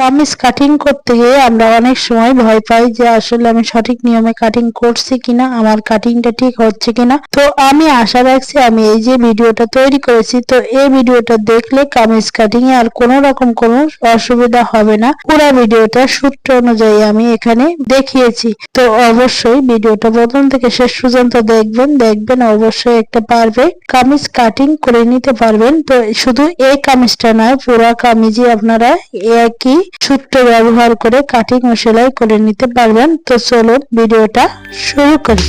Kameez cutting করতে গিয়ে আমরা অনেক সময় ভয় পাই যে আসলে আমি সঠিক নিয়মে কাটিং করছি কিনা, আমার কাটিংটা ঠিক হচ্ছে কিনা। তো আমি আশা রাখছি আমি এই যে ভিডিওটা তৈরি করেছি, তো এই ভিডিওটা দেখলে কামিজ কাটিং এ আর কোনো রকম কোনো অসুবিধা হবে না। পুরো ভিডিওটা সূত্র অনুযায়ী আমি এখানে দেখিয়েছি। তো অবশ্যই ভিডিওটা প্রথম থেকে শেষ পর্যন্ত দেখবেন দেখবেন অবশ্যই একটা পারবে কামিজ কাটিং করে নিতে পারবেন। তো শুধু এই কামিজটা নয়, পুরো কামিজই আপনারা একই সূত্র ব্যবহার করে কাটিং ও সেলাই করে নিতে পারবেন। তো চলুন ভিডিওটা শুরু করি।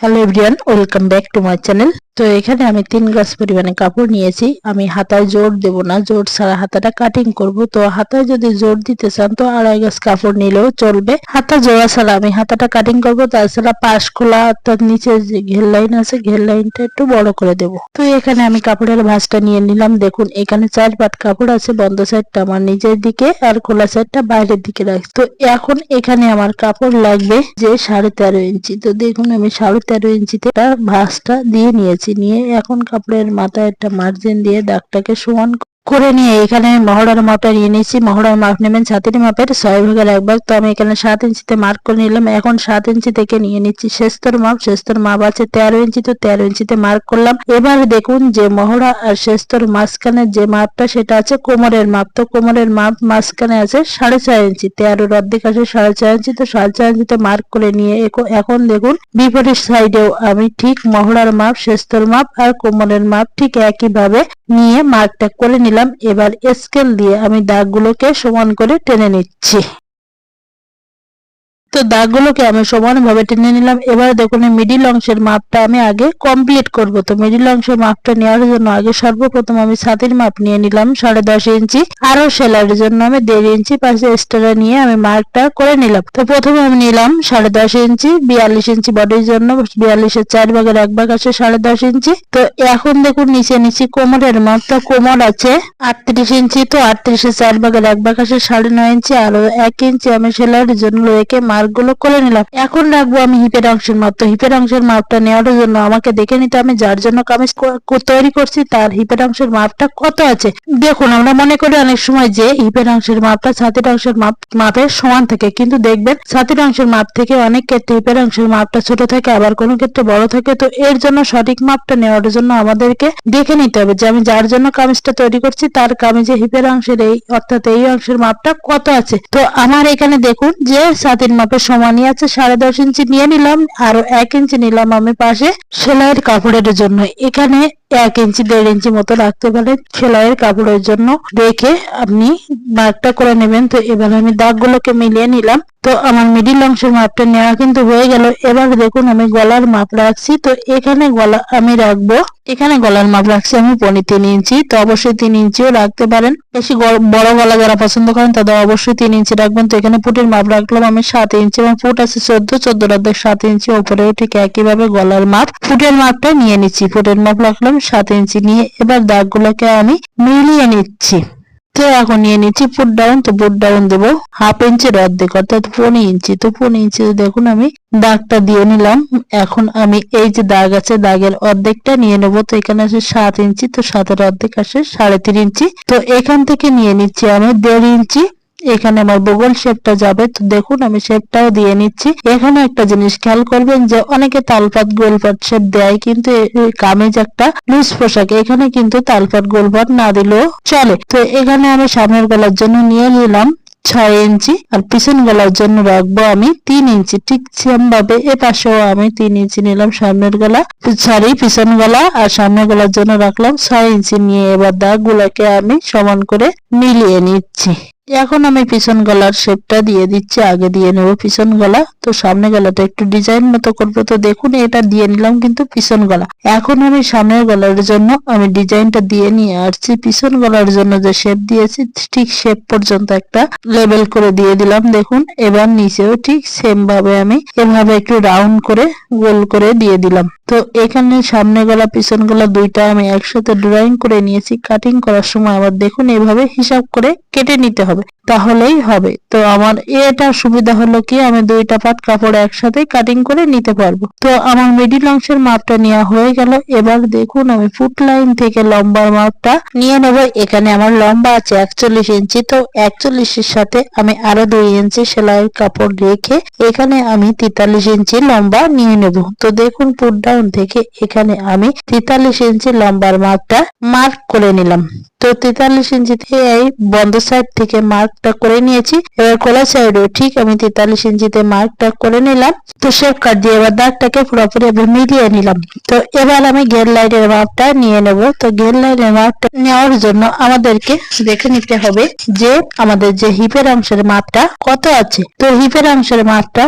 Hello everyone welcome back to my channel তো এখানে আমি তিন গ্লাস পরিমাণে কাপড় নিয়েছি। আমি হাতায় জোর দেব না, জোর ছাড়া হাতাটা কাটিং করব। তো হাতায় যদি জোর দিতে চান, তো আড়াই গাছ কাপড় নিলেও চলবে। হাতা জোড়া ছাড়া আমি হাতাটা কাটিং করব, তাছাড়া পাশ খোলা অর্থাৎ নিচে যে ঘের লাইন আছে, ঘের লাইনটা একটু বড় করে দেব। তো এখানে আমি কাপড়ের ভাঁজটা নিয়ে নিলাম। দেখুন, এখানে চার পাট কাপড় আছে, বন্ধ সাইডটা আমার নিজের দিকে আর খোলা সাইডটা বাইরের দিকে রাখছি। তো এখন এখানে আমার কাপড় লাগবে যে সাড়ে তেরো ইঞ্চি। তো দেখুন, আমি সাড়ে তেরো ইঞ্চিতে ভাঁজটা দিয়ে নিয়েছি। নিয়ে এখন কাপড়ের মাথায় একটা মার্জিন দিয়ে দাগটাকে সমান করে নিয়ে এখানে মহড়ার মাপটা নিয়ে নিয়েছি। মহড়ার মাপ নেবেন ছাতির মাপের, ছয় ভাগের এক ভাগ। তো আমি এখানে সাত ইঞ্চিতে মার্ক করে নিলাম। এখন সাত ইঞ্চি থেকে নিয়ে নিচ্ছি শেস্তর মাপ। শেস্তর মাপ আছে তেরো ইঞ্চি। তো তেরো ইঞ্চিতে মার্ক করলাম। এবার দেখুন যে মহড়া আর শেস্তর মাঝখানে যে মাপটা সেটা আছে কোমরের মাপ। তো কোমরের মাপ মাঝখানে আছে সাড়ে ছয় ইঞ্চি। তেরোর অর্ধেক আছে সাড়ে ছয় ইঞ্চি। তো সাড়ে ছয় ইঞ্চিতে মার্ক করে নিয়ে এখন দেখুন বিপরীত সাইডেও আমি ঠিক মহড়ার মাপ শেস্তর মাপ আর কোমরের মাপ ঠিক একইভাবে নিয়ে মার্কটা করে নিলাম। এবার স্কেল দিয়ে আমি দাগগুলোকে সমান করে টেনে নিচ্ছি। তো দাগগুলোকে আমি সমানভাবে টেনে নিলাম। এবার দেখুন মিডিল অংশের মাপটা আমি আগে কমপ্লিট করব। তো মিডিল অংশের মাপটা নেওয়ার জন্য আগে সর্বপ্রথম আমি ছাতির মাপ নিয়ে নিলাম, সাড়ে দশ ইঞ্চি। আরও সেলাইয়ের জন্য আমি দেড় ইঞ্চি পাশে এক্সট্রা নিয়ে আমি মার্কটা করে নিলাম। তো প্রথমে আমি নিলাম সাড়ে দশ ইঞ্চি, বিয়াল্লিশ ইঞ্চি বডির জন্য, বিয়াল্লিশের চার ভাগের এক ভাগ আছে সাড়ে দশ ইঞ্চি। তো এখন দেখুন, নিচে নিচে কোমরের মাপটা কোমর আছে, আটত্রিশ ইঞ্চি, তো আটত্রিশের চার ভাগের এক ভাগ আছে সাড়ে নয় ইঞ্চি। আরও এক ইঞ্চি আমি সেলাইয়ের জন্য রেখে মার্ক গুলো করে নিলাম। এখন রাখব আমি হিপের অংশের মাপ তো হিপের অংশের মাপটা নেওয়ার জন্য আমাকে দেখে নিতে আমি যার জন্য কামিজ তৈরি করছি, তার হিপের অংশের মাপটা কত আছে। দেখুন, আমরা মনে করি অনেক সময় যে হিপের অংশের মাপটা ছাতির অংশের মাপ মাপের সমান থাকে। কিন্তু দেখবেন, ছাতির অংশের মাপ থেকে অনেক ক্ষেত্রে হিপের অংশের মাপটা ছোট থাকে, আবার কোনো ক্ষেত্রে বড় থাকে। তো এর জন্য সঠিক মাপটা নেওয়ার জন্য আমাদেরকে দেখে নিতে হবে যে আমি যার জন্য কামিজটা তৈরি করছি, তার কামিজে হিপের অংশের এই অর্থাৎ এই অংশের মাপটা কত আছে। তো আমার এখানে দেখুন যে ছাতির মাপের সমানই আছে, সাড়ে দশ ইঞ্চি নিয়ে নিলাম, আরও এক ইঞ্চি নিলাম আমি পাশে সেলাইয়ের কাপড়ের জন্য। এখানে এক ইঞ্চি, দেড় ইঞ্চি মতো রাখতে পারেন সেলাইয়ের কাপড়ের জন্য। রেখে আপনি মার্কটা করে নেবেন। তো এবার আমি দাগগুলোকে মিলিয়ে নিলাম। তো আমার মিডিল অংশের মাপটা নেওয়া কিন্তু হয়ে গেল। এবার দেখুন আমি গলার মাপ রাখছি। তো এখানে গলা আমি রাখব। এখানে গলার মাপ রাখছি আমি পনি তিন ইঞ্চি। তো অবশ্যই তিন ইঞ্চিও রাখতে পারেন। বেশি বড় গলা যারা পছন্দ করেন, তাদের অবশ্যই তিন ইঞ্চি রাখবেন। তো এখানে ফুটের মাপ রাখলাম আমি সাত ইঞ্চি এবং ফুট আছে চোদ্দ। চোদ্দ রাখবে সাত ইঞ্চি উপরেও ঠিক একইভাবে গলার মাপ। ফুটের মাপটা নিয়ে নিচ্ছি। ফুটের মাপ রাখলাম সাত ইঞ্চি নিয়ে। এবার দাগগুলোকে আমি মিলিয়ে নিচ্ছি। তো এখন নিয়ে নিচ্ছি ফুট ডাউন তো ফুট ডাউন দেবো হাফ ইঞ্চির অর্ধেক, অর্থাৎ পনেরো ইঞ্চি। তো পনেরো ইঞ্চি দেখুন, আমি দাগটা দিয়ে নিলাম। এখন আমি এই যে দাগ আছে, দাগের অর্ধেকটা নিয়ে নেব। তো এখানে আছে সাত ইঞ্চি, তো সাতের অর্ধেক আসে সাড়ে তিন ইঞ্চি। তো এখান থেকে নিয়ে নিচ্ছি আমি দেড় ইঞ্চি। এখানে আমার বগল শেপটা যাবে, তো দেখুন আমি শেপটাও দিয়ে নিচ্ছি। এখানে একটা জিনিস খেয়াল করবেন যে অনেকে তালপাত গোলপাত শেপ দেয়, কিন্তু কামিজ একটা লুজ পোশাক, এখানে কিন্তু তালপাত গোলপাত না দিলেও চলে। তো এখানে আমি সামনের গলার জন্য নিয়ে নিলাম ছয় ইঞ্চি, আর পিছন গলার জন্য রাখব আমি তিন ইঞ্চি। ঠিক সেম ভাবে এ পাশেও আমি তিন ইঞ্চি নিলাম সামনের গলা। সরি পিছন গলা, আর সামনের গলার জন্য রাখলাম ছয় ইঞ্চি। নিয়ে এবার দাগ গুলাকে আমি সমান করে মিলিয়ে নিচ্ছি। এখন আমি পিছন গলার শেপটা দিয়ে দিচ্ছি, আগে দিয়ে নেব পিছন গলা। তো সামনে গলাটা একটু ডিজাইন মতো করব। তো দেখুন, এটা দিয়ে নিলাম কিন্তু পিছন গলা। এখন আমি সামনের গলার জন্য আমি ডিজাইনটা দিয়ে নিয়ে আসছি। পিছন গলার জন্য যে শেপ দিয়েছি, ঠিক শেপ পর্যন্ত একটা লেবেল করে দিয়ে দিলাম। দেখুন, এবার নিচেও ঠিক সেম ভাবে আমি এভাবে একটু রাউন্ড করে, গোল করে দিয়ে দিলাম। তো এখানে সামনে গলা, পিছন গলা দুইটা আমি একসাথে ড্রয়িং করে নিয়েছি। কাটিং করার সময় আবার দেখুন, এভাবে হিসাব করে কেটে নিতে হবে। তাহলেই হবে। তো আমার এটা সুবিধা হলো কি, আমি দুইটা পাট কাপড় একসাথে কাটিং করে নিতে পারব। তো আমার মিডিল অংশের মাপটা নেওয়া হয়ে গেল। এবার দেখুন আমি ফুট লাইন থেকে লম্বার মাপটা নিয়ে নেব। এখানে আমার লম্বা আছে একচল্লিশ ইঞ্চি। তো একচল্লিশের সাথে আমি আরও দুই ইঞ্চি সেলাইয়ের কাপড় রেখে এখানে আমি তেতাল্লিশ ইঞ্চি লম্বা নিয়ে নেব। তো দেখুন ফুট ডাউন থেকে এখানে আমি তেতাল্লিশ ইঞ্চি লম্বার মাপটা মার্ক করে নিলাম। তো তেতাল্লিশ ইঞ্চি থেকে এই বন্ধ সাইড থেকে মার্কটা করে নিয়েছি। এবার কোলা সাইডও ঠিক আমি তেতাল্লিশ ইঞ্চিতে মার্কটা করে নিলাম। তো শেপ কাট দিয়ে এবার দাগটাকে পুরোপুরি এবার মিলিয়ে নিলাম। তো এবার আমি গের লাইনের মাপটা নিয়ে নেব। তো গের লাইনের মাপটা নেওয়ার জন্য আমাদেরকে দেখে নিতে হবে যে আমাদের যে হিপের অংশের মাপটা কত আছে। তো হিপের অংশের মাপটা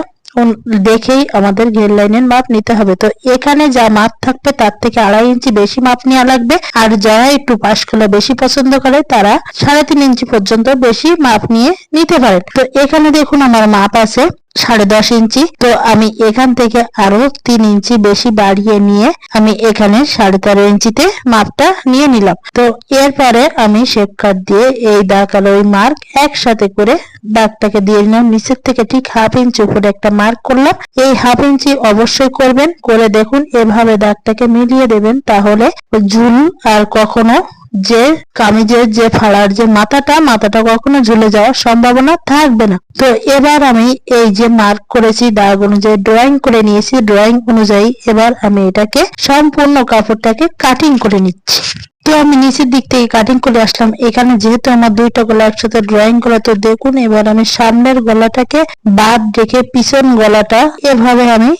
দেখেই আমাদের ঘের লাইনের মাপ নিতে হবে। তো এখানে যা মাপ থাকবে তার থেকে আড়াই ইঞ্চি বেশি মাপ নেওয়া লাগবে। আর যারা একটু পাশখোলা বেশি পছন্দ করে, তারা সাড়ে তিন ইঞ্চি পর্যন্ত বেশি মাপ নিয়ে নিতে পারেন। তো এখানে দেখুন আমার মাপ আছে। সাড়ে দশ ইঞ্চি। তো আমি এখান থেকে আরও তিন ইঞ্চি বেশি বাড়িয়ে নিয়ে আমি এখানে সাড়ে তেরো ইঞ্চিতে মাপটা নিয়ে নিলাম। তো এরপরে আমি শেপ কাট দিয়ে এই দাগ আর ওই মার্ক একসাথে করে দাগটাকে দিয়ে নিলাম। নিচের থেকে ঠিক হাফ ইঞ্চি উপরে একটা মার্ক করলাম। এই হাফ ইঞ্চি অবশ্যই করবেন। করে দেখুন, এভাবে দাগটাকে মিলিয়ে দেবেন, তাহলে ঝুল আর কখনো যে কামিজের যে ফাড়ার যে মাথাটা মাথাটা কখনো ঝুলে যাওয়ার সম্ভাবনা থাকবে না। তো এবার আমি এই যে মার্ক করেছি, দাগ অনুযায়ী ড্রয়িং করে নিয়েছি ড্রয়িং অনুযায়ী এবার আমি এটাকে সম্পূর্ণ কাপড়টাকে কাটিং করে নিচ্ছি। তো আমি নিচের দিক থেকে কাটিং করে আসলাম। এখানে যেহেতু আমার দুইটা গলা একসাথে ড্রয়িং করা তো দেখুন, এবার আমি সামনের গলাটাকে বাদ রেখে পিছন গলাটা এভাবে আমি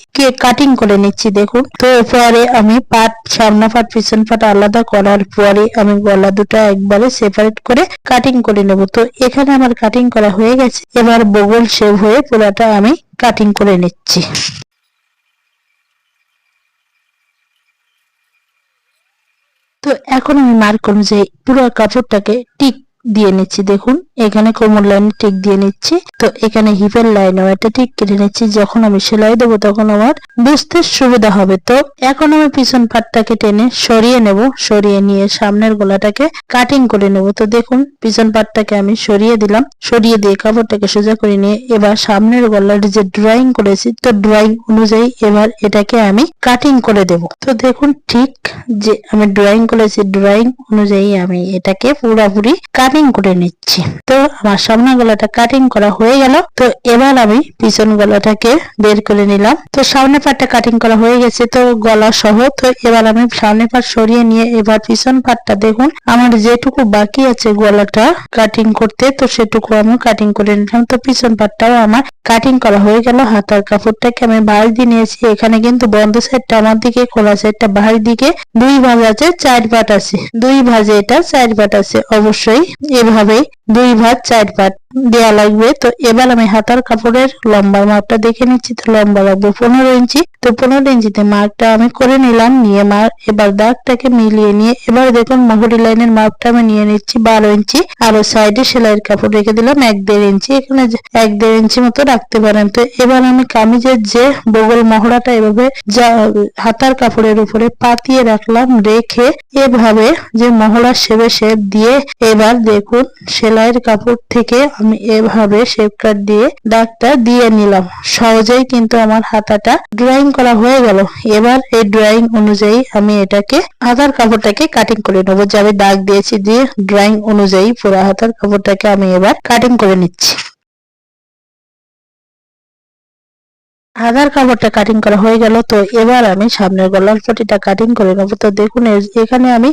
কাটিং করে নিচ্ছি দেখুন। তো এরপরে আমি পাট সামনা পাট পিছন পাট আলাদা করার পরে আমি গলা দুটো একবারে সেপারেট করে কাটিং করে নেব। তো এখানে আমার কাটিং করা হয়ে গেছে। এবার বগল শেভ হয়ে পুরাটা আমি কাটিং করে নিচ্ছি। তো এখন আমি মার্ক অনুযায়ী পুরো কাপড়টাকে টিক দিয়ে নিচ্ছি, দেখুন। এখানে কোমর লাইনে টিক দিয়ে নিচ্ছি। তো এখানে হিপের লাইনেও একটা টিক কেটে নিচ্ছি। যখন আমি সেলাই দেবো, তখন আমার বুঝতে সুবিধা হবে। তো এখন আমি পিছন পাটটাকে টেনে সরিয়ে নেব। সরিয়ে নিয়ে সামনের গলাটাকে কাটিং করে নেব। তো দেখুন, পিছন পাটটাকে আমি সরিয়ে দিলাম। সরিয়ে দিয়ে কাপড়টাকে সোজা করে নিয়ে এবার সামনের গলার যে ড্রয়িং করেছি, তো ড্রয়িং অনুযায়ী এবার এটাকে আমি কাটিং করে দেব। তো দেখুন, ঠিক যে আমি ড্রয়িং করেছি ড্রয়িং অনুযায়ী আমি এটাকে পুরোপুরি কাটিং করে নিচ্ছি। তো আমার সামনে গলাটা কাটিং করা হয়ে গেল। তো এবার আমি পিছন গলাটাকে বের করে নিলাম। তো সামনে পাটটা কাটিং করা হয়ে গেছে, তো গলা সহ। তো এবার আমি সামনে পাট সরিয়ে নিয়ে এবার পিছন পাটটা দেখুন, আমার যেটুকু বাকি আছে গলাটা কাটিং করতে, তো সেটুকু আমি কাটিং করে নিলাম। তো পিছন পাটটাও আমার কাটিং করা হয়ে গেল। হাতার কাপড়টাকে আমি বাইরে দিয়ে নিয়েছি। এখানে কিন্তু বন্ধ সাইডটা আমার দিকে, খোলা সাইডটা বাহির দিকে। দুই ভাঁজ আছে, চার পাট আছে। দুই ভাঁজে এটা চার পাট আছে, অবশ্যই। এভাবেই দুই ভাঁজ চার পাট দেওয়া লাগবে। তো এবার আমি হাতার কাপড়ের লম্বার মাপটা দেখে নিচ্ছি। তো লম্বা লাগবে পনেরো ইঞ্চি। তো পনেরো ইঞ্চিতে মার্কটা আমি করে নিলাম, নিয়ে মার এবার দাগটাকে মিলিয়ে নিয়ে এবার দেখুন মহুরি লাইনের মাপটা আমি নিয়ে নিচ্ছি বারো ইঞ্চি। আর সাইডে সেলাইয়ের কাপড় রেখে দিলাম এক দেড় ইঞ্চি। এখানে এক দেড় ইঞ্চি মতো রাখতে পারেন। তো এবার আমি কামিজের যে বগল মহড়াটা এভাবে যা হাতার কাপড়ের উপরে পাতিয়ে রাখলাম, রেখে এভাবে যে মহড়া সেবে শেপ দিয়ে এবার দেখুন সেলাইয়ের কাপড় থেকে আমি এভাবে শেপ কাট দিয়ে দাগটা দিয়ে নিলাম। সহজেই কিন্তু আমার হাতাটা ড্রয়িং করা হয়ে গেল। এবার এই ড্রয়িং অনুযায়ী আমি এটাকে হাতার কাপড়টাকে কাটিং করে নেব। যে আমি দাগ দিয়েছি দিয়ে ড্রয়িং অনুযায়ী পুরো হাতার কাপড়টাকে আমি এবার কাটিং করে নিচ্ছি। আধার কাপড়টা কাটিং করা হয়ে গেল, তো এবার আমি সামনের গলার পটিটা কাটিং করে নেব। তো দেখুন এখানে আমি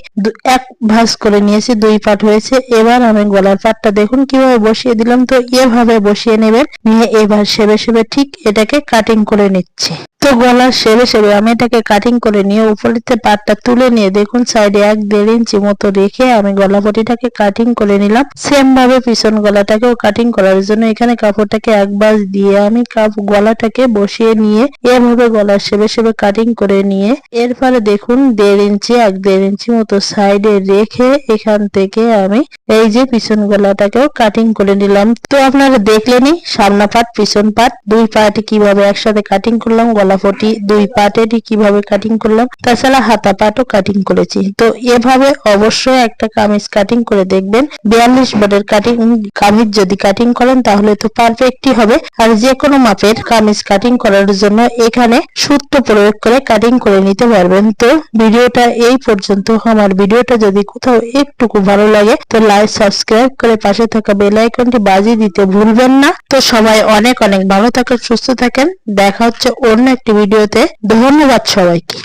এক ভাঁজ করে নিয়েছি, দুই পাট হয়েছে। এবার আমি গলার পাটটা দেখুন কীভাবে বসিয়ে দিলাম। তো এভাবে বসিয়ে নেবেন, নিয়ে এবার সেবে সেবে ঠিক এটাকে কাটিং করে নিচ্ছি। তো গলার সেবে সেবে আমি এটাকে কাটিং করে নিয়ে উপরিতে পাটটা তুলে নিয়ে দেখুন সাইডে এক দেড় ইঞ্চি মতো রেখে আমি গলা পটিটাকে কাটিং করে নিলাম। সেম ভাবে পিছন গলাটাকেও কাটিং করার জন্য এখানে কাপড়টাকে এক বাস দিয়ে আমি কাপ- গলাটাকে বসিয়ে নিয়ে এভাবে গলার সেবে সেবে কাটিং করে নিয়ে এরপরে দেখুন দেড় ইঞ্চি, এক দেড় ইঞ্চি মতো সাইডে রেখে এখান থেকে আমি এই যে পিছন গলাটাকেও কাটিং করে নিলাম। তো আপনারা দেখলেনই সামনা পাট, পিছন পাট, দুই পাট কীভাবে একসাথে কাটিং করলাম, গলা পটি দুই পাটেরই কীভাবে কাটিং করলাম, তাছাড়া হাতা পাটও কাটিং করেছি। তো এভাবে অবশ্যই একটা কামিজ কাটিং করে দেখবেন। বিয়াল্লিশ বোর্ডের কাটিং কামিজ যদি কাটিং করেন তাহলে তো পারফেক্টই হবে। আর যে কোনো মাপের কামিজ কাটিং করার জন্য এখানে সূত্র প্রয়োগ করে কাটিং করে নিতে পারবেন। তো ভিডিওটা এই পর্যন্ত। আমার ভিডিওটা যদি কোথাও একটুকু ভালো লাগে, তো লাইক সাবস্ক্রাইব করে পাশে থাকা বেল আইকনটি বাজিয়ে দিতে ভুলবেন না। তো সবাই অনেক অনেক ভালো থাকেন, সুস্থ থাকেন। দেখা হচ্ছে অন্য একটি ভিডিওতে ধন্যবাদ সবাইকে।